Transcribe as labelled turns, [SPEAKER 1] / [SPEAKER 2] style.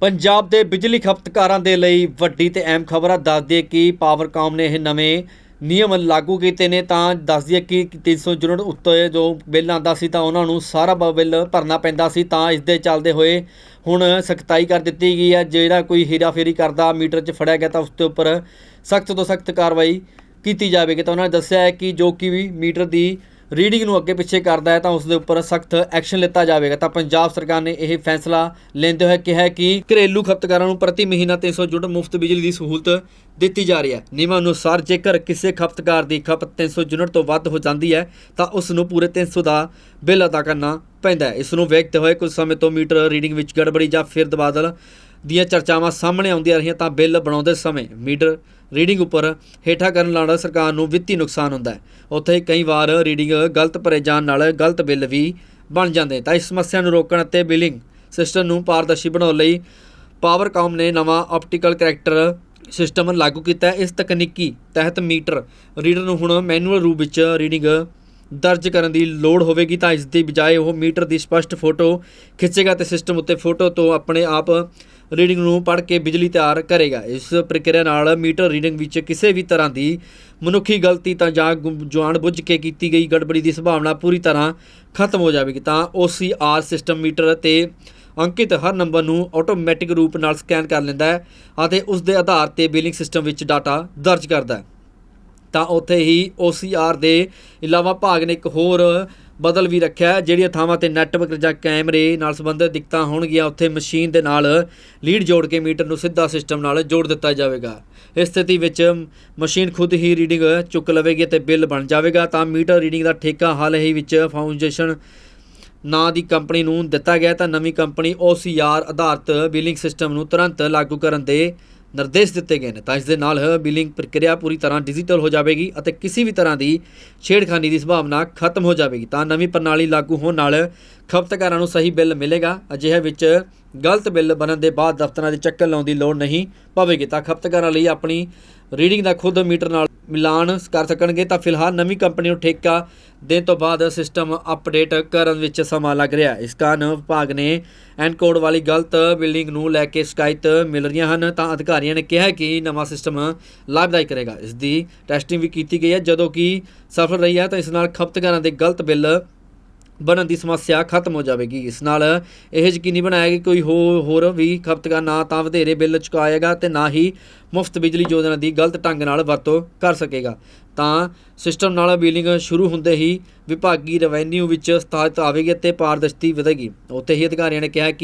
[SPEAKER 1] ਪੰਜਾਬ ਦੇ ਬਿਜਲੀ ਖਪਤਕਾਰਾਂ ਦੇ ਲਈ ਵੱਡੀ ਤੇ ਅਹਿਮ ਖਬਰ ਆ। ਦੱਸਦੀ ਦਈਏ ਕਿ ਪਾਵਰਕਾਮ ਨੇ ਇਹ ਨਵੇਂ ਨਿਯਮ ਲਾਗੂ ਕੀਤੇ ਨੇ ਤਾਂ ਦੱਸਦੀ ਦਈਏ ਕਿ 300 ਯੂਨਿਟ ਉੱਤੇ ਜੋ ਬਿੱਲ ਆਂਦਾ ਸੀ ਤਾਂ ਉਹਨਾਂ ਨੂੰ ਸਾਰਾ ਬ- ਬਿੱਲ ਭਰਨਾ ਪੈਂਦਾ ਸੀ ਤਾਂ ਇਸ ਦੇ ਚੱਲਦੇ ਹੋਏ ਹੁਣ ਸਖਤਾਈ ਕਰ ਦਿੱਤੀ ਗਈ ਹੈ ਜਿਹੜਾ ਕੋਈ ਹੀਰਾਫੇਰੀ ਕਰਦਾ, ਮੀਟਰ 'ਚ ਫੜਿਆ ਗਿਆ ਤਾਂ ਉਸ ਦੇ ਉੱਪਰ ਸਖਤ ਤੋਂ ਸਖਤ ਕਾਰਵਾਈ ਕੀਤੀ ਜਾਵੇਗੀ। ਤਾਂ ਉਹਨਾਂ ਨੇ ਦੱਸਿਆ ਹੈ ਕਿ ਜੋ ਕਿ ਵੀ ਮੀਟਰ ਦੀ ਰੀਡਿੰਗ ਨੂੰ ਅੱਗੇ ਪਿੱਛੇ ਕਰਦਾ ਹੈ ਤਾਂ ਉਸ ਦੇ ਉੱਪਰ ਸਖਤ ਐਕਸ਼ਨ ਲਿੱਤਾ ਜਾਵੇਗਾ। ਤਾਂ ਪੰਜਾਬ ਸਰਕਾਰ ਨੇ ਇਹ ਫੈਸਲਾ ਲੈਂਦੇ ਹੋਏ ਕਿਹਾ ਕਿ ਘਰੇਲੂ ਖਪਤਕਾਰਾਂ ਨੂੰ ਪ੍ਰਤੀ ਮਹੀਨਾ 300 ਯੂਨਿਟ ਮੁਫਤ ਬਿਜਲੀ ਦੀ ਸਹੂਲਤ ਦਿੱਤੀ ਜਾ ਰਹੀ ਹੈ। ਨਿਯਮਾਂ ਅਨੁਸਾਰ ਜੇਕਰ ਕਿਸੇ ਖਪਤਕਾਰ ਦੀ ਖਪਤ 300 ਯੂਨਿਟ ਤੋਂ ਵੱਧ ਹੋ ਜਾਂਦੀ ਹੈ, ਤਾਂ ਉਸ ਨੂੰ ਪੂਰੇ 300 ਦਾ ਬਿੱਲ ਅਦਾ ਕਰਨਾ ਪੈਂਦਾ ਹੈ। ਇਸ ਨੂੰ ਵੇਖਦੇ ਹੋਏ ਕੁਝ ਸਮੇਂ ਤੋਂ ਮੀਟਰ ਰੀਡਿੰਗ ਵਿੱਚ ਗੜਬੜੀ ਜਾਂ ਫਿਰ ਦਬਾਦਲ ਦੀਆਂ ਚਰਚਾਵਾਂ ਸਾਹਮਣੇ ਆਉਂਦੀਆਂ ਰਹੀਆਂ ਤਾਂ ਬਿੱਲ ਬਣਾਉਂਦੇ ਸਮੇਂ ਮੀਟਰ ਰੀਡਿੰਗ ਉੱਪਰ ਹੇਠਾਂ ਕਰਨ ਨਾਲ ਸਰਕਾਰ ਨੂੰ ਵਿੱਤੀ ਨੁਕਸਾਨ ਹੁੰਦਾ ਹੈ। ਉੱਥੇ ਕਈ ਵਾਰ ਰੀਡਿੰਗ ਗਲਤ ਭਰੇ ਜਾਣ ਨਾਲ ਗਲਤ ਬਿੱਲ ਵੀ ਬਣ ਜਾਂਦੇ ਤਾਂ ਇਸ ਸਮੱਸਿਆ ਨੂੰ ਰੋਕਣ ਅਤੇ ਬਿਲਿੰਗ ਸਿਸਟਮ ਨੂੰ ਪਾਰਦਰਸ਼ੀ ਬਣਾਉਣ ਲਈ ਪਾਵਰਕਾਮ ਨੇ ਨਵਾਂ ਆਪਟੀਕਲ ਕਰੈਕਟਰ ਸਿਸਟਮ ਲਾਗੂ ਕੀਤਾ ਇਸ ਤਕਨੀਕੀ ਤਹਿਤ ਮੀਟਰ ਰੀਡਰ ਨੂੰ ਹੁਣ ਮੈਨੂਅਲ ਰੂਪ ਵਿੱਚ ਰੀਡਿੰਗ ਦਰਜ ਕਰਨ ਦੀ ਲੋੜ ਹੋਵੇਗੀ ਤਾਂ ਇਸ ਦੀ ਬਜਾਏ ਉਹ ਮੀਟਰ ਦੀ ਸਪਸ਼ਟ ਫੋਟੋ ਖਿੱਚੇਗਾ ਤੇ ਸਿਸਟਮ ਉੱਤੇ ਫੋਟੋ ਤੋਂ ਆਪਣੇ ਆਪ ਰੀਡਿੰਗ ਨੂੰ ਪੜ੍ਹ ਕੇ ਬਿਜਲੀ ਤਿਆਰ ਕਰੇਗਾ। ਇਸ ਪ੍ਰਕਿਰਿਆ ਨਾਲ ਮੀਟਰ ਰੀਡਿੰਗ ਵਿੱਚ ਕਿਸੇ ਵੀ ਤਰ੍ਹਾਂ ਦੀ ਮਨੁੱਖੀ ਗਲਤੀ ਤਾਂ ਜਾਂ ਗੁੰਮ- ਜਾਣ-ਬੁੱਝ ਕੇ ਕੀਤੀ ਗਈ ਗੜਬੜੀ ਦੀ ਸੰਭਾਵਨਾ ਪੂਰੀ ਤਰ੍ਹਾਂ ਖਤਮ ਹੋ ਜਾਵੇਗੀ। ਤਾਂ OCR ਸਿਸਟਮ ਮੀਟਰ ਤੇ ਅੰਕਿਤ ਹਰ ਨੰਬਰ ਨੂੰ ਆਟੋਮੈਟਿਕ ਰੂਪ ਨਾਲ ਸਕੈਨ ਕਰ ਲੈਂਦਾ ਹੈ ਅਤੇ ਉਸ ਦੇ ਆਧਾਰ ਤੇ ਬਿਲਿੰਗ ਸਿਸਟਮ ਵਿੱਚ ਡਾਟਾ ਦਰਜ ਕਰਦਾ ਹੈ। ਤਾਂ ਉੱਥੇ ਹੀ OCR ਦੇ ਇਲਾਵਾ ਭਾਗ ਨੇ ਇੱਕ ਹੋਰ ਬਦਲ ਵੀ ਰੱਖਿਆ। ਹੈ। ਜਿਹੜੀਆਂ ਥਾਵਾਂ ਤੇ ਨੈਟਵਰਕ ਜਾਂ ਕੈਮਰੇ ਨਾਲ ਸੰਬੰਧਿਤ ਦਿੱਕਤਾਂ ਹੋਣਗੀਆਂ, ਉੱਥੇ ਮਸ਼ੀਨ ਦੇ ਨਾਲ ਲੀਡ ਜੋੜ ਕੇ ਮੀਟਰ ਨੂੰ ਸਿੱਧਾ ਸਿਸਟਮ ਨਾਲ ਜੋੜ ਦਿੱਤਾ ਜਾਵੇਗਾ। ਇਸ ਸਥਿਤੀ ਵਿੱਚ ਮਸ਼ੀਨ ਖੁਦ ਹੀ ਰੀਡਿੰਗ ਚੁੱਕ ਲਵੇਗੀ ਤੇ ਬਿੱਲ ਬਣ ਜਾਵੇਗਾ। ਤਾਂ ਮੀਟਰ ਰੀਡਿੰਗ ਦਾ ਠੇਕਾ ਹਾਲ ਹੀ ਵਿੱਚ ਫਾਊਂਡੇਸ਼ਨ ਨਾਂ ਦੀ ਕੰਪਨੀ ਨੂੰ ਦਿੱਤਾ ਗਿਆ ਤਾਂ ਨਵੀਂ ਕੰਪਨੀ OCR ਆਧਾਰਿਤ ਬਿਲਿੰਗ ਸਿਸਟਮ ਨੂੰ ਤੁਰੰਤ ਲਾਗੂ ਕਰਨ ਦੇ ਨਿਰਦੇਸ਼ ਦਿੱਤੇ ਗਏ ਨੇ। ਤਾਂ ਇਸ ਦੇ ਨਾਲ ਬਿਲਿੰਗ ਪ੍ਰਕਿਰਿਆ ਪੂਰੀ ਤਰ੍ਹਾਂ ਡਿਜੀਟਲ ਹੋ ਜਾਵੇਗੀ ਅਤੇ ਕਿਸੇ ਵੀ ਤਰ੍ਹਾਂ ਦੀ ਛੇੜਖਾਨੀ ਦੀ ਸੰਭਾਵਨਾ ਖਤਮ ਹੋ ਜਾਵੇਗੀ। ਤਾਂ ਨਵੀਂ ਪ੍ਰਣਾਲੀ ਲਾਗੂ ਹੋਣ ਨਾਲ ਖਪਤਕਾਰਾਂ ਨੂੰ ਸਹੀ ਬਿੱਲ ਮਿਲੇਗਾ। ਅਜਿਹੇ ਵਿੱਚ ਗਲਤ ਬਿੱਲ ਬਣਨ ਦੇ ਬਾਅਦ ਦਫ਼ਤਰਾਂ ਦੇ ਚੱਕਰ ਲਾਉਣ ਦੀ ਲੋੜ ਨਹੀਂ ਪਵੇਗੀ। ਤਾਂ ਖਪਤਕਾਰਾਂ ਲਈ ਆਪਣੀ ਰੀਡਿੰਗ ਦਾ ਖੁਦ ਮੀਟਰ ਨਾਲ ਮਿਲਾਨ ਕਰ ਸਕਣਗੇ। ਤਾਂ ਫਿਲਹਾਲ ਨਵੀਂ ਕੰਪਨੀ ਨੂੰ ਠੇਕਾ ਦੇਣ ਤੋਂ ਬਾਅਦ ਸਿਸਟਮ ਅਪਡੇਟ ਕਰਨ ਵਿੱਚ ਸਮਾਂ ਲੱਗ ਰਿਹਾ ਇਸ ਕਾਰਨ ਵਿਭਾਗ ਨੇ ਐਨਕੋਡ ਵਾਲੀ ਗਲਤ ਬਿਲਡਿੰਗ ਨੂੰ ਲੈ ਕੇ ਸ਼ਿਕਾਇਤ ਮਿਲ ਰਹੀਆਂ ਹਨ। ਤਾਂ ਅਧਿਕਾਰੀਆਂ ਨੇ ਕਿਹਾ ਕਿ ਨਵਾਂ ਸਿਸਟਮ ਲਾਭਦਾਇਕ ਰਹੇਗਾ ਇਸ ਦੀ ਟੈਸਟਿੰਗ ਵੀ ਕੀਤੀ ਗਈ ਹੈ। ਜਦੋਂ ਕਿ ਸਫਲ ਰਹੀ ਹੈ ਤਾਂ ਇਸ ਨਾਲ ਖਪਤਕਾਰਾਂ ਦੇ ਗਲਤ ਬਿੱਲ ਬਣਨ ਦੀ ਸਮੱਸਿਆ ਖਤਮ ਹੋ ਜਾਵੇਗੀ। ਇਸ ਨਾਲ ਇਹ ਯਕੀਨੀ ਬਣਾਇਆ ਕਿ ਕੋਈ ਹੋ, ਹੋਰ ਵੀ ਖਪਤਕਾਰ ਨਾ ਤਾਂ ਵਧੇਰੇ ਬਿੱਲ ਚੁਕਾਏਗਾ ਤੇ ਨਾ ਹੀ ਮੁਫਤ ਬਿਜਲੀ ਯੋਜਨਾ ਦੀ ਗਲਤ ਢੰਗ ਨਾਲ ਵਰਤੋਂ ਕਰ ਸਕੇਗਾ। ਤਾਂ ਸਿਸਟਮ ਨਾਲ ਬਿਲਿੰਗ ਸ਼ੁਰੂ ਹੁੰਦੇ ਹੀ ਵਿਭਾਗੀ ਰੈਵਨਿਊ ਵਿੱਚ ਸਥਾਪਿਤ ਆਵੇਗੀ ਅਤੇ ਪਾਰਦਰਸ਼ਤੀ ਵਧੇਗੀ। ਉੱਥੇ ਹੀ ਅਧਿਕਾਰੀਆਂ ਨੇ ਕਿਹਾ